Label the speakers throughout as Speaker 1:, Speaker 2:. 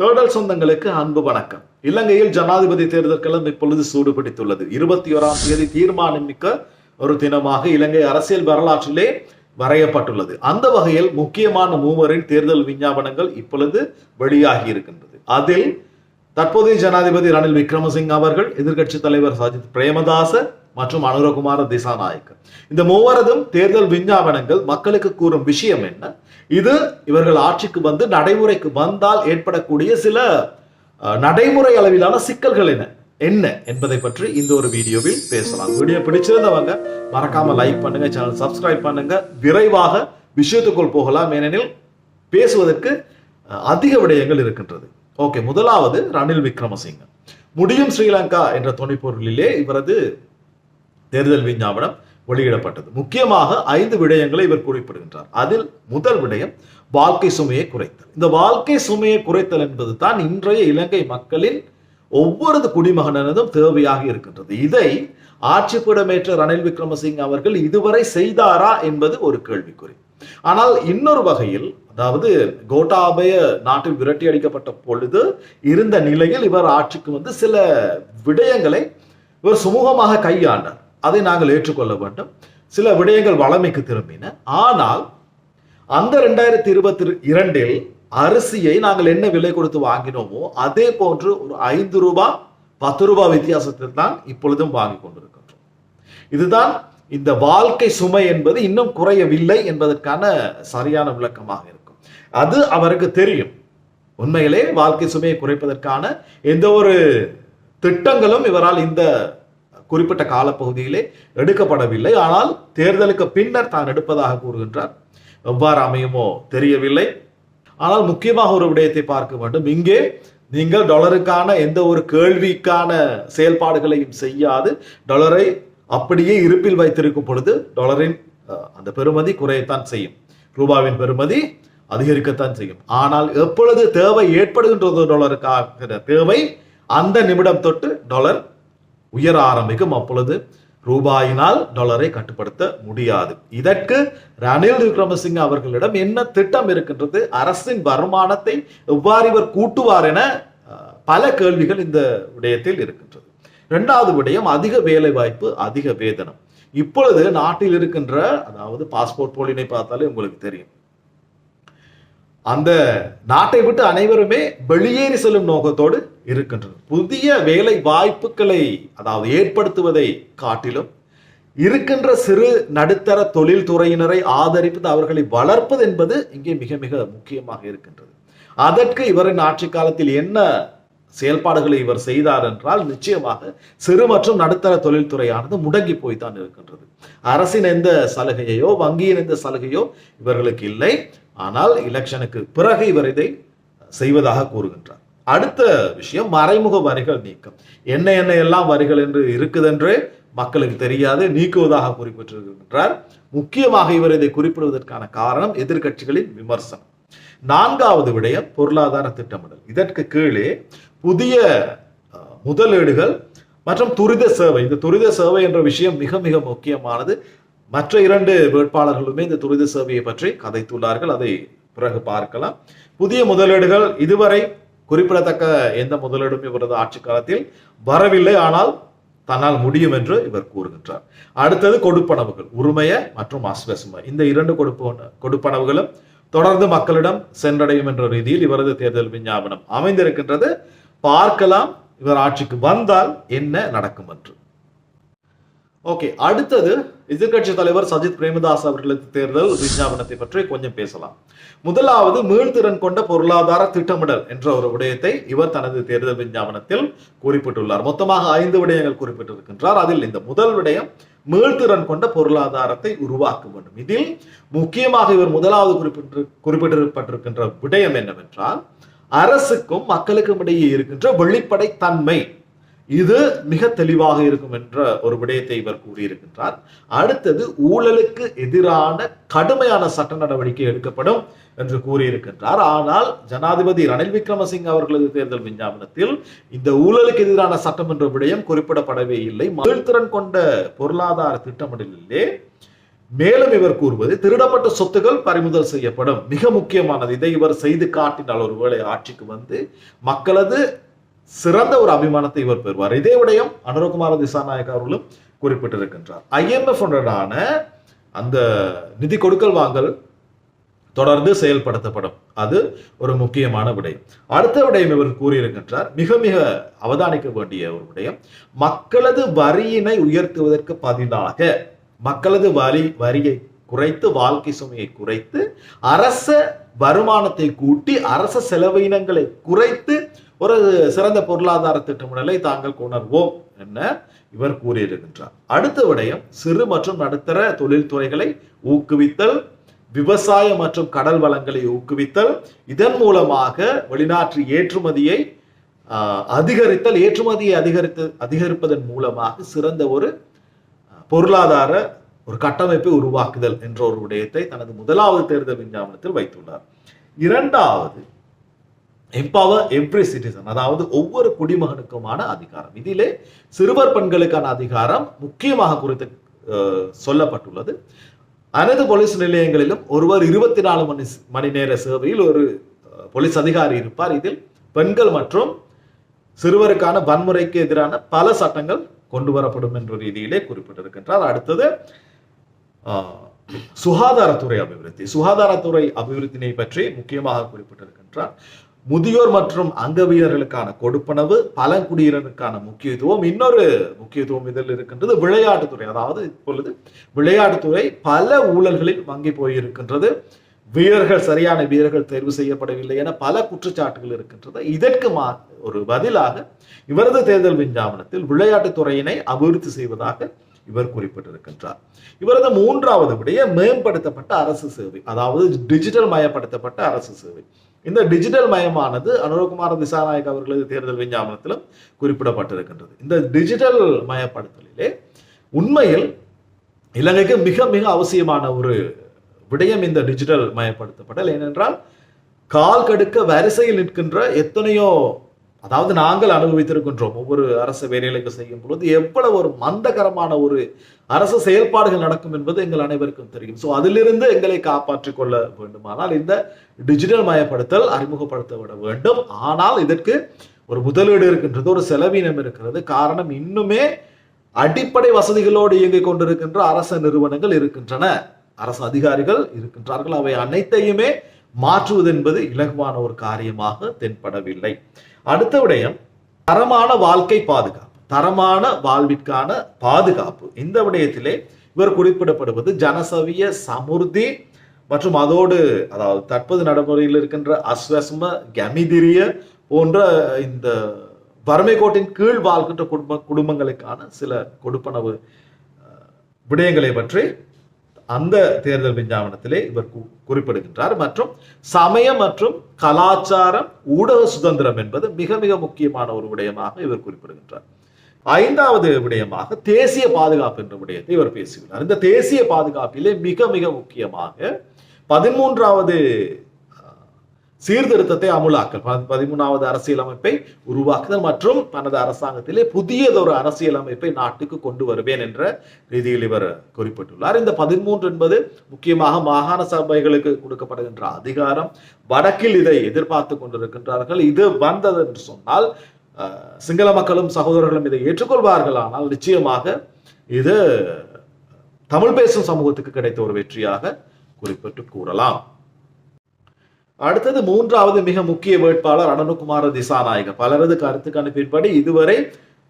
Speaker 1: தேடல் சொந்தங்களுக்கு அன்பு வணக்கம். இலங்கையில் ஜனாதிபதி தேர்தல் களம் இப்பொழுது சூடுபிடித்துள்ளது. இருபத்தி ஓராம் தேதி தீர்மானம் மிக்க ஒரு தினமாக இலங்கை அரசியல் வரலாற்றிலே வரையப்பட்டுள்ளது. அந்த வகையில் முக்கியமான மூவரின் தேர்தல் விஞ்ஞாபனங்கள் இப்பொழுது வெளியாகி இருக்கின்றது. அதில் தற்போதைய ஜனாதிபதி ரணில் விக்ரமசிங்க அவர்கள் எதிர்க்கட்சி தலைவர் சஜித் பிரேமதாச மற்றும் அனுரகுமார திசாநாயக்கர். இந்த மூவரதும் தேர்தல் விஞ்ஞாபனங்கள் மக்களுக்கு கூறும் விஷயம் என்ன? இது இவர்கள் ஆட்சிக்கு வந்து நடைமுறைக்கு வந்தால் ஏற்படக்கூடிய சில நடைமுறை அளவிலான சிக்கல்கள் என்ன? என்ன என்பதை பற்றி இந்த ஒரு வீடியோவில் பேசலாம். வீடியோ பிடிச்சிருந்தவங்க மறக்காம லைக் பண்ணுங்க சேனல் சப்ஸ்கிரைப் பண்ணுங்க. விரைவாக விஷயத்துக்குள் போகலாம். ஏனெனில் பேசுவதற்கு அதிக விடயங்கள் இருக்கின்றது. ஓகே முதலாவது ரணில் விக்ரமசிங்க. முடியும் ஸ்ரீலங்கா என்ற துணைப்பொருளிலே இவரது தேர்தல் விஞ்ஞாபனம் வெளியிடப்பட்டது. முக்கியமாக ஐந்து விடயங்களை இவர் குறிப்பிடுகின்றார். அதில் முதல் விடயம் வாழ்க்கை சுமையை குறைத்தல். இந்த வாழ்க்கை சுமையை குறைத்தல் என்பது தான் இன்றைய இலங்கை மக்களின் ஒவ்வொரு குடிமகனதும் தேவையாக இருக்கின்றது. இதை ஆட்சிப்பிடமேற்ற ரணில் விக்ரமசிங் அவர்கள் இதுவரை செய்தாரா என்பது ஒரு கேள்விக்குறி. ஆனால் இன்னொரு வகையில் அதாவது கோட்டாபய நாட்டில் விரட்டி அடிக்கப்பட்ட பொழுது இருந்த நிலையில் இவர் ஆட்சிக்கு வந்து சில விடயங்களை இவர் சுமூகமாக கையாண்டார். அதை நாங்கள் ஏற்றுக்கொள்ள வேண்டும். சில விடயங்கள் வளமைக்கு திரும்பின. ஆனால் அந்த ரெண்டாயிரத்தி இருபத்தி இரண்டில் அரிசியை நாங்கள் என்ன விலை கொடுத்து வாங்கினோமோ அதே போன்று ஒரு ஐந்து ரூபாய் பத்து ரூபாய் வித்தியாசத்தில் தான் இப்பொழுதும் வாங்கி கொண்டிருக்கின்றோம். இதுதான் இந்த வாழ்க்கை சுமை என்பது இன்னும் குறையவில்லை என்பதற்கான சரியான விளக்கமாக இருக்கும். அது அவருக்கு தெரியும். உண்மையிலே வாழ்க்கை சுமையை குறைப்பதற்கான எந்த ஒரு திட்டங்களும் இவரால் இந்த குறிப்பிட்ட காலப்பகுதியிலே எடுக்கப்படவில்லை. ஆனால் தேர்தலுக்கு பின்னர் தான் எடுப்பதாக கூறுகின்றார். எவ்வாறு அமையுமோ தெரியவில்லை. ஆனால் முக்கியமாக ஒரு விடயத்தை பார்க்க வேண்டும். இங்கே நீங்கள் டாலருக்கான எந்த ஒரு கேள்விக்கான செயல்பாடுகளையும் செய்யாது. டாலரை அப்படியே இருப்பில் வைத்திருக்கும் பொழுது டாலரின் அந்த பெறுமதி குறையத்தான் செய்யும். ரூபாவின் பெறுமதி அதிகரிக்கத்தான் செய்யும். ஆனால் எப்பொழுது தேவை ஏற்படுகின்றதோ டாலருக்காக தேவை அந்த நிமிடம் தொட்டு டாலர் உயர ஆரம்பிக்கும் அப்பொழுது ரூபாயினால் டாலரை கட்டுப்படுத்த முடியாது. இதற்கு ரணில் விக்ரமசிங்க அவர்களிடம் என்ன திட்டம் இருக்கின்றது அரசின் வருமானத்தை எவ்வாறு இவர் கூட்டுவார் என பல கேள்விகள் இந்த விடயத்தில் இருக்கின்றது. இரண்டாவது விடயம் அதிக வேலை வாய்ப்பு அதிக வேதனம். இப்பொழுது நாட்டில் இருக்கின்ற அதாவது பாஸ்போர்ட் போலினை பார்த்தாலே உங்களுக்கு தெரியும். அந்த நாட்டை விட்டு அனைவருமே வெளியேறி செல்லும் நோக்கத்தோடு இருக்கின்றனர். புதிய வேலை வாய்ப்புகளை அதாவது ஏற்படுத்துவதை காட்டிலும் இருக்கின்ற சிறு நடுத்தர தொழில்துறையினரை ஆதரிப்பது அவர்களை வளர்ப்பது என்பது இங்கே மிக மிக முக்கியமாக இருக்கின்றது. அதற்கு இவரின் ஆட்சி காலத்தில் என்ன செயல்பாடுகளை இவர் செய்தார் என்றால் நிச்சயமாக சிறு மற்றும் நடுத்தர தொழில்துறையானது முடங்கி போய்தான் இருக்கின்றது. அரசின் எந்த சலுகையோ வங்கியின் எந்த சலுகையோ இவர்களுக்கு இல்லை. ஆனால் எலெக்ஷனுக்கு பிறகு இவர் இதை செய்வதாக கூறுகின்றார். அடுத்த விஷயம் மறைமுக வரிகள் நீக்கம். என்ன என்ன எல்லாம் வரிகள் என்று இருக்குதென்றே மக்களுக்கு தெரியாது நீக்குவதாக குறிப்பிட்டிருக்கின்றார். முக்கியமாக இவர் இதை குறிப்பிடுவதற்கான காரணம் எதிர்க்கட்சிகளின் விமர்சனம். நான்காவது விடயம் பொருளாதார திட்டமிடல். இதற்கு கீழே புதிய முதலீடுகள் மற்றும் துரித சேவை. இந்த துரித சேவை என்ற விஷயம் மிக மிக முக்கியமானது. மற்ற இரண்டு வேட்பாளர்களுமே இந்த துரித சேவையை பற்றி கதைத்துள்ளார்கள். அதை பிறகு பார்க்கலாம். புதிய முதலீடுகள் இதுவரை குறிப்பிடத்தக்க எந்த முதலீடும் இவரது ஆட்சி காலத்தில் வரவில்லை. ஆனால் தன்னால் முடியும் என்று இவர் கூறுகின்றார். அடுத்தது கொடுப்பனவுகள் உரிமைய மற்றும் அஸ்வசுமை இந்த இரண்டு கொடுப்பன கொடுப்பனவுகளும் தொடர்ந்து மக்களிடம் சென்றடையும் என்ற ரீதியில் இவரது தேர்தல் விஞ்ஞாபனம் அமைந்திருக்கின்றது. பார்க்கலாம் இவர் ஆட்சிக்கு வந்தால் என்ன நடக்கும் என்று. ஓகே அடுத்தது எதிர்க்கட்சி தலைவர் சஜித் பிரேமதாஸ் அவர்களது தேர்தல் விஞ்ஞாபனத்தை பற்றி கொஞ்சம் பேசலாம். முதலாவது மீள்திறன் கொண்ட பொருளாதார திட்டமிடல் என்ற ஒரு விடயத்தை இவர் தனது தேர்தல் விஞ்ஞாபனத்தில் குறிப்பிட்டுள்ளார். மொத்தமாக ஐந்து விடயங்கள் குறிப்பிட்டிருக்கின்றார். அதில் இந்த முதல் விடயம் மீள்திறன் கொண்ட பொருளாதாரத்தை உருவாக்க வேண்டும். இதில் முக்கியமாக இவர் முதலாவது குறிப்பிட்டு குறிப்பிட்டிருப்பட்டிருக்கின்ற விடயம் என்னவென்றால் அரசுக்கும் மக்களுக்கும் இடையே இருக்கின்ற வெளிப்படை தன்மை இது மிக தெளிவாக இருக்கும் என்ற ஒரு விடயத்தை இவர் கூறியிருக்கின்றார். அடுத்தது ஊழலுக்கு எதிரான கடுமையான சட்ட நடவடிக்கை எடுக்கப்படும் என்று கூறியிருக்கின்றார். ஆனால் ஜனாதிபதி ரணில் விக்ரமசிங்க அவர்களது தேர்தல் விஞ்ஞாபனத்தில் இந்த ஊழலுக்கு எதிரான சட்டம் என்ற விடயம் குறிப்பிடப்படவே இல்லை. மகிழ்திறன் கொண்ட பொருளாதார திட்டமிடலிலே மேலும் இவர் கூறுவது திருடப்பட்ட சொத்துகள் பறிமுதல் செய்யப்படும். மிக முக்கியமானது. இதை இவர் செய்து காட்டினால் ஒருவேளை ஆட்சிக்கு வந்து மக்களது சிறந்த ஒரு அபிமானத்தை இவர் பெறுவார். இதே விடயம் அனுரகுமார திசாநாயக் அவர்களும் குறிப்பிட்டிருக்கின்றார். ஐஎம்எஃப் உடனான அந்த நிதி கொடுக்கல் வாங்கல் தொடர்ந்து செயல்படுத்தப்படும். அது ஒரு முக்கியமான விடயம். அடுத்த விடயம் இவர் கூறியிருக்கின்றார். மிக மிக அவதானிக்க வேண்டிய ஒரு விடயம். மக்களது வரியினை உயர்த்துவதற்கு பதிலாக மக்களது வரி வரியை குறைத்து வாழ்க்கை சுமையை குறைத்து அரச வருமானத்தை கூட்டி அரச செலவினங்களை குறைத்து ஒரு சிறந்த பொருளாதார திட்டமிடலை தாங்கள் உணர்வோம் என்ன? இவர் கூறியிருக்கின்றார். அடுத்த விடயம் சிறு மற்றும் நடுத்தர தொழில்துறைகளை ஊக்குவித்தல் விவசாயம் மற்றும் கடல் வளங்களை ஊக்குவித்தல் இதன் மூலமாக வெளிநாட்டு ஏற்றுமதியை அதிகரித்தல் ஏற்றுமதியை அதிகரித்து அதிகரிப்பதன் மூலமாக சிறந்த ஒரு பொருளாதார ஒரு கட்டமைப்பை உருவாக்குதல் என்ற ஒரு விடயத்தை தனது முதலாவது தேர்தல் விஞ்ஞாபனத்தில் வைத்துள்ளார். இரண்டாவது எம்பவர் எவ்ரி சிட்டிசன் அதாவது ஒவ்வொரு குடிமகனுக்குமான அதிகாரம். இதிலே சிறுவர் பெண்களுக்கான அதிகாரம் முக்கியமாக குறித்து சொல்லப்பட்டுள்ளது. அனைத்து போலீஸ் நிலையங்களிலும் ஒருவர் இருபத்தி நாலு மணி மணி நேர சேவையில் ஒரு போலீஸ் அதிகாரி இருப்பார். இதில் பெண்கள் மற்றும் சிறுவருக்கான வன்முறைக்கு எதிரான பல சட்டங்கள் கொண்டு வரப்படும் என்ற ரீதியிலே குறிப்பிட்டிருக்கின்றார். அடுத்தது ஆஹ், சுகாதாரத்துறை அபிவிருத்தி. சுகாதாரத்துறை அபிவிருத்தினை பற்றி முக்கியமாக குறிப்பிட்டிருக்கின்றார். முதியோர் மற்றும் அங்கவியர்களுக்கான கொடுப்பனவு பழங்குடியினருக்கான முக்கியத்துவம் இன்னொரு முக்கியத்துவம் இதில் இருக்கின்றது விளையாட்டுத்துறை. அதாவது இப்பொழுது விளையாட்டுத்துறை பல ஊழல்களில் வங்கி போயிருக்கின்றது. வீரர்கள் சரியான வீரர்கள் தேர்வு செய்யப்படவில்லை என பல குற்றச்சாட்டுகள் இருக்கின்றது. இதற்கு மா ஒரு பதிலாக இவரது தேர்தல் விஞ்ஞாபனத்தில் விளையாட்டுத்துறையினை அபிவிருத்தி செய்வதாக இவர் குறிப்பிட்டிருக்கின்றார். இவரது மூன்றாவது விடைய மேம்படுத்தப்பட்ட அரசு சேவை அதாவது டிஜிட்டல் மயப்படுத்தப்பட்ட அரசு சேவை. இந்த டிஜிட்டல் மயமானது அனுரகுமார திசாநாயக் அவர்களது தேர்தல் விஞ்ஞாபனத்திலும் குறிப்பிடப்பட்டிருக்கின்றது. இந்த டிஜிட்டல் மயப்படுத்தலிலே உண்மையில் இலங்கைக்கு மிக மிக அவசியமான ஒரு விடயம் இந்த டிஜிட்டல் மயப்படுத்தப்படல். ஏனென்றால் கால் கடுக்க வரிசையில் நிற்கின்ற எத்தனையோ அதாவது நாங்கள் அனுபவித்திருக்கின்றோம் ஒவ்வொரு அரசு வேலைகளுக்கு செய்யும் பொழுது எவ்வளவு ஒரு மந்தகரமான ஒரு அரசு செயல்பாடுகள் நடக்கும் என்பது எங்கள் அனைவருக்கும் தெரியும். ஸோ அதிலிருந்து எங்களை காப்பாற்றிக் கொள்ள வேண்டுமானால் இந்த டிஜிட்டல் மயப்படுத்தல் அறிமுகப்படுத்தப்பட வேண்டும். ஆனால் இதற்கு ஒரு முதலீடு இருக்கின்றது ஒரு செலவீனம் இருக்கிறது. காரணம் இன்னுமே அடிப்படை வசதிகளோடு இயங்கிக் கொண்டிருக்கின்ற அரச நிறுவனங்கள் இருக்கின்றன. அரசு அதிகாரிகள் இருக்கின்றார்கள். அவை அனைத்தையுமே மாற்றுவது என்பது இலகுவான ஒரு காரியமாக தென்படவில்லை. அடுத்த விடயம் தரமான வாழ்க்கை பாதுகாப்பு. தரமான வாழ்விற்கான பாதுகாப்பு. இந்த விடயத்திலே இவர் குறிப்பிடப்படுவது ஜனசவிய சமுர்தி மற்றும் அதோடு அதாவது தற்போது நடைமுறையில் இருக்கின்ற அஸ்வஸ்ம கமிதிரிய போன்ற இந்த வறுமை கோட்டின் கீழ் வாழ்கின்ற குடும்ப குடும்பங்களுக்கான சில கொடுப்பனவு விடயங்களை பற்றி அந்த தேர்தல் விஞ்ஞாபனத்திலே இவர் கு- குறிப்பிடுகின்றார். மற்றும் சமய மற்றும் கலாச்சாரம் ஊடக சுதந்திரம் என்பது மிக மிக முக்கியமான ஒரு விடயமாக இவர் குறிப்பிடுகின்றார். ஐந்தாவது விடயமாக தேசிய பாதுகாப்பு என்ற விடயத்தை இவர் பேசியுள்ளார் இந்த தேசிய பாதுகாப்பிலே மிக மிக முக்கியமாக பதிமூன்றாவது சீர்திருத்தத்தை அமுலாக்கல். ப- பதிமூணாவது அரசியலமைப்பை உருவாக்குதல் மற்றும் தனது அரசாங்கத்திலே புதியதொரு அரசியலமைப்பை நாட்டுக்கு கொண்டு வருவேன் என்ற ரீதியில் இவர் குறிப்பிட்டுள்ளார். இந்த பதிமூன்று என்பது முக்கியமாக மாகாண சபைகளுக்கு கொடுக்கப்படுகின்ற அதிகாரம். வடக்கில் இதை எதிர்பார்த்து கொண்டிருக்கின்றார்கள். இது வந்தது என்று சொன்னால் சிங்கள மக்களும் சகோதரர்களும் இதை ஏற்றுக்கொள்வார்கள். ஆனால் நிச்சயமாக இது தமிழ் பேசும் சமூகத்துக்கு கிடைத்த ஒரு வெற்றியாக குறிப்பிட்டு கூறலாம். அடுத்தது மூன்றாவது மிக முக்கிய வேட்பாளர் அனனுகுமார திசாநாயக பலரது கருத்து கணிப்பின்படி இதுவரை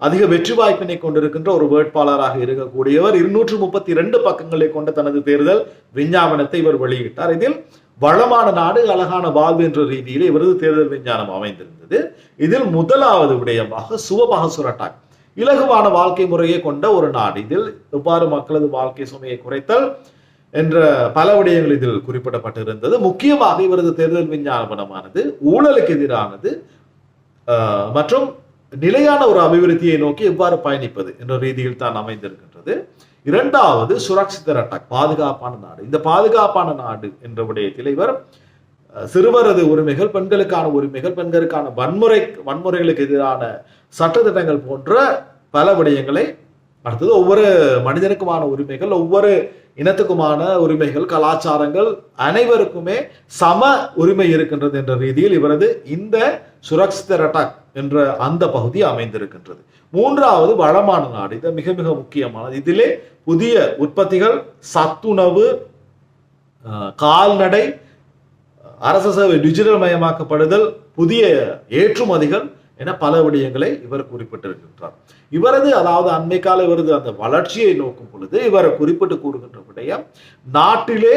Speaker 1: அதிக வெற்றி வாய்ப்பினை கொண்டிருக்கின்ற ஒரு வேட்பாளராக இருக்கக்கூடியவர் இருநூற்று முப்பத்தி இரண்டு பக்கங்களை கொண்ட தனது தேர்தல் விஞ்ஞாபனத்தை இவர் வெளியிட்டார். இதில் வளமான நாடு அழகான வாழ்வு என்ற ரீதியில் இவரது தேர்தல் விஞ்ஞானம் அமைந்திருந்தது. இதில் முதலாவது விடயமாக சுவபகசுரட்டாக் இலகுவான வாழ்க்கை முறையை கொண்ட ஒரு நாடு. இதில் எவ்வாறு மக்களது வாழ்க்கை சுமையை குறைத்தல் என்ற பல விடயங்கள் இதில் குறிப்பிடப்பட்டிருந்தது. முக்கியமாக இவரது தேர்தல் விஞ்ஞாபனமானது ஊழலுக்கு எதிரானது ஆஹ், மற்றும் நிலையான ஒரு அபிவிருத்தியை நோக்கி எவ்வாறு பயணிப்பது என்ற ரீதியில் தான் அமைந்திருக்கின்றது. இரண்டாவது சுரக்ஷித அட்டாக் பாதுகாப்பான நாடு. இந்த பாதுகாப்பான நாடு என்ற விடயத்தில் இவர் சிறுவரது உரிமைகள் பெண்களுக்கான உரிமைகள் பெண்களுக்கான வன்முறை வன்முறைகளுக்கு எதிரான சட்டத்திட்டங்கள் போன்ற பல விடயங்களை அடுத்தது ஒவ்வொரு மனிதனுக்குமான உரிமைகள் ஒவ்வொரு இனத்துக்குமான உரிமைகள் கலாச்சாரங்கள் அனைவருக்குமே சம உரிமை இருக்கின்றது என்ற ரீதியில் இவரது இந்த சுரக்ஷித ரட்டாக் என்ற அந்த பகுதி அமைந்திருக்கின்றது. மூன்றாவது வளமான நாடு இது மிக மிக முக்கியமானது. இதிலே புதிய உற்பத்திகள் சத்துணவு கால்நடை அரச சேவை டிஜிட்டல் மயமாக்கப்படுதல் புதிய ஏற்றுமதிகள் என பல விடயங்களை இவர் குறிப்பிட்டிருக்கின்றார். இவரது அதாவது அண்மை கால இவரது அந்த வளர்ச்சியை நோக்கும் பொழுது இவர் குறிப்பிட்டு கூறுகின்ற விடயம் நாட்டிலே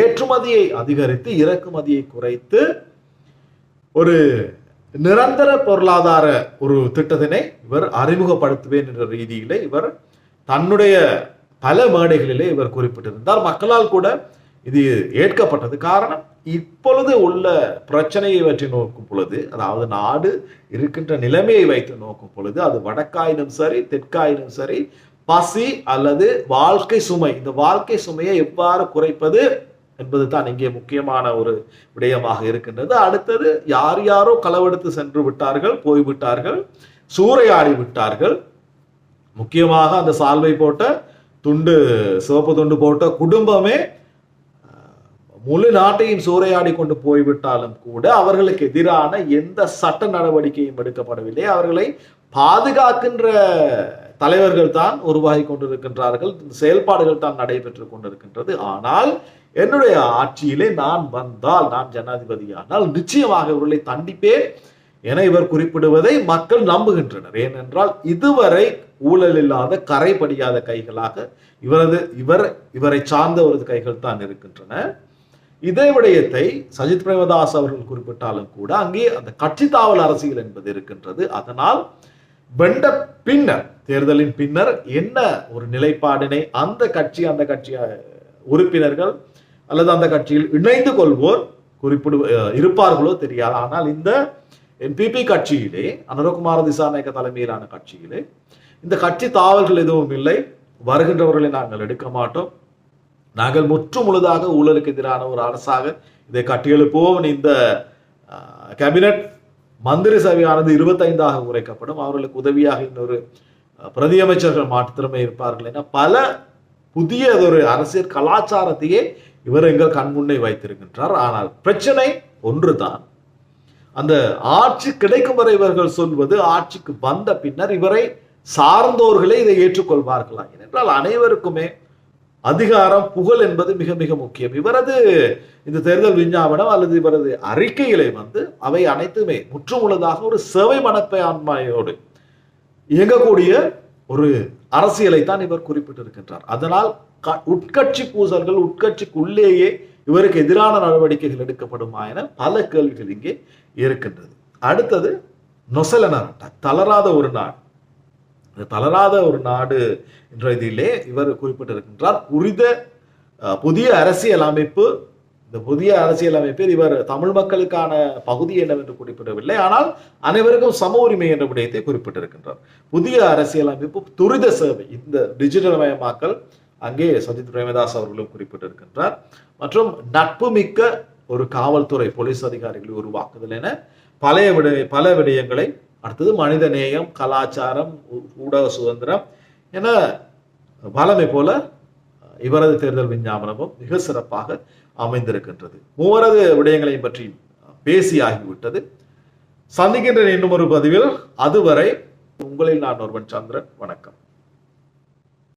Speaker 1: ஏற்றுமதியை அதிகரித்து இறக்குமதியை குறைத்து ஒரு நிரந்தர பொருளாதார ஒரு திட்டத்தினை இவர் அறிமுகப்படுத்துவேன் என்ற ரீதியிலே இவர் தன்னுடைய பல மேடைகளிலே இவர் குறிப்பிட்டிருந்தார். மக்களால் கூட இது ஏற்கப்பட்டது. காரணம் இப்பொழுது உள்ள பிரச்சனையை பற்றி நோக்கும் பொழுது அதாவது நாடு இருக்கின்ற நிலைமையை வைத்து நோக்கும் பொழுது அது வடக்காயினும் சரி தெற்காயினும் சரி பசி அல்லது வாழ்க்கை சுமை இந்த வாழ்க்கை சுமையை எவ்வாறு குறைப்பது என்பது தான் இங்கே முக்கியமான ஒரு விடயமாக இருக்கின்றது. அடுத்தது யார் யாரோ களவெடுத்து சென்று விட்டார்கள் போய்விட்டார்கள் சூறையாடி விட்டார்கள். முக்கியமாக அந்த சால்வை போட்ட துண்டு சிவப்பு துண்டு போட்ட குடும்பமே முழு நாட்டையும் சூறையாடி கொண்டு போய்விட்டாலும் கூட அவர்களுக்கு எதிரான எந்த சட்ட நடவடிக்கையும் எடுக்கப்படவில்லை. அவர்களை பாதுகாக்கின்ற தலைவர்கள் தான் உருவாகி கொண்டிருக்கின்றார்கள். செயல்பாடுகள் தான் நடைபெற்றுக் கொண்டிருக்கின்றது. ஆனால் என்னுடைய ஆட்சியிலே நான் வந்தால் நான் ஜனாதிபதியானால் நிச்சயமாக இவர்களை தண்டிப்பேன் என இவர் குறிப்பிடுவதை மக்கள் நம்புகின்றனர். ஏனென்றால் இதுவரை ஊழல் இல்லாத கரை படியாத கைகளாக இவரது இவர் இவரை சார்ந்த ஒரு கைகள் தான் இருக்கின்றன. இதே விடயத்தை சஜித் பிரேமதாஸ் அவர்கள் குறிப்பிட்டாலும் கூட அங்கே அந்த கட்சி தாவல் அரசியல் என்பது இருக்கின்றது. அதனால் வெண்ட பின்னர் தேர்தலின் பின்னர் என்ன ஒரு நிலைப்பாடினை அந்த கட்சி அந்த கட்சி உறுப்பினர்கள் அல்லது அந்த கட்சியில் இணைந்து கொள்வோர் குறிப்பிடு அஹ், இருப்பார்களோ தெரியாது. ஆனால் இந்த என்பிபி கட்சியிலே அனுரகுமார திசாநாயக்க தலைமையிலான கட்சியிலே இந்த கட்சி தாவல்கள் எதுவும் இல்லை. வருகின்றவர்களை நாங்கள் எடுக்க மாட்டோம். நாங்கள் முற்று முழுதாக ஊழலுக்கு எதிரான ஒரு அரசாக இதை கட்டியெழுப்போம் இந்த கேபினட் மந்திரி சபையானது இருபத்தைந்தாக குறைக்கப்படும் அவர்களுக்கு உதவியாக இன்னொரு பிரதியமைச்சர்கள் மாற்றுத்திறமை இருப்பார்கள் என பல புதிய ஒரு அரசியல் கலாச்சாரத்தையே இவர் எங்கள் கண்முன்னே வைத்திருக்கின்றார். ஆனால் பிரச்சனை ஒன்றுதான். அந்த ஆட்சி கிடைக்கும் வரை இவர்கள் சொல்வது ஆட்சிக்கு வந்த பின்னர் இவரை சார்ந்தோர்களே இதை ஏற்றுக்கொள்வார்களா? ஏனென்றால் அனைவருக்குமே அதிகாரம் புகழ் என்பது மிக மிக முக்கியம். இவரது இந்த தேர்தல் விஞ்ஞாபனம் அல்லது இவரது அறிக்கைகளை வந்து அவை அனைத்துமே முற்றுமுழுதாக ஒரு சேவை மனப்பான்மையோடு இயங்கக்கூடிய ஒரு அரசியலை தான் இவர் குறிப்பிட்டிருக்கின்றார். அதனால் க- உட்கட்சி பூசல்கள் உட்கட்சிக்குள்ளேயே இவருக்கு எதிரான நடவடிக்கைகள் எடுக்கப்படுமா என பல கேள்விகள் இங்கே இருக்கின்றது. அடுத்தது நொசலனரட்டா தளராத ஒரு நாடு தளராத ஒரு நாடு என்ற இதிலே இவர் குறிப்பிட்டிருக்கின்றார். புரித புதிய அரசியல் அமைப்பு இந்த புதிய அரசியல் அமைப்பில் இவர் தமிழ் மக்களுக்கான பகுதி என்னவென்று குறிப்பிடவில்லை. ஆனால் அனைவருக்கும் சம உரிமை என்ற விடயத்தை குறிப்பிட்டிருக்கின்றார். புதிய அரசியல் அமைப்பு துரித சேவை இந்த டிஜிட்டல் மயமாக்கல் அங்கே சஜித் பிரேமதாஸ் அவர்களும் குறிப்பிட்டிருக்கின்றார். மற்றும் நட்பு மிக்க ஒரு காவல்துறை போலீஸ் அதிகாரிகளை உருவாக்குதல் என பழைய விட பல விடயங்களை அடுத்தது மனித நேயம் கலாச்சாரம் ஊடக சுதந்திரம் என வளமை போல இவரது தேர்தல் விஞ்ஞாபனமும் மிக சிறப்பாக அமைந்திருக்கின்றது. மூவரது விடயங்களையும் பற்றி பேசியாகிவிட்டது. சந்திக்கின்ற இன்னும் ஒரு பதிவில். அதுவரை உங்களில் நான் ஒருவன் சந்திரன். வணக்கம்.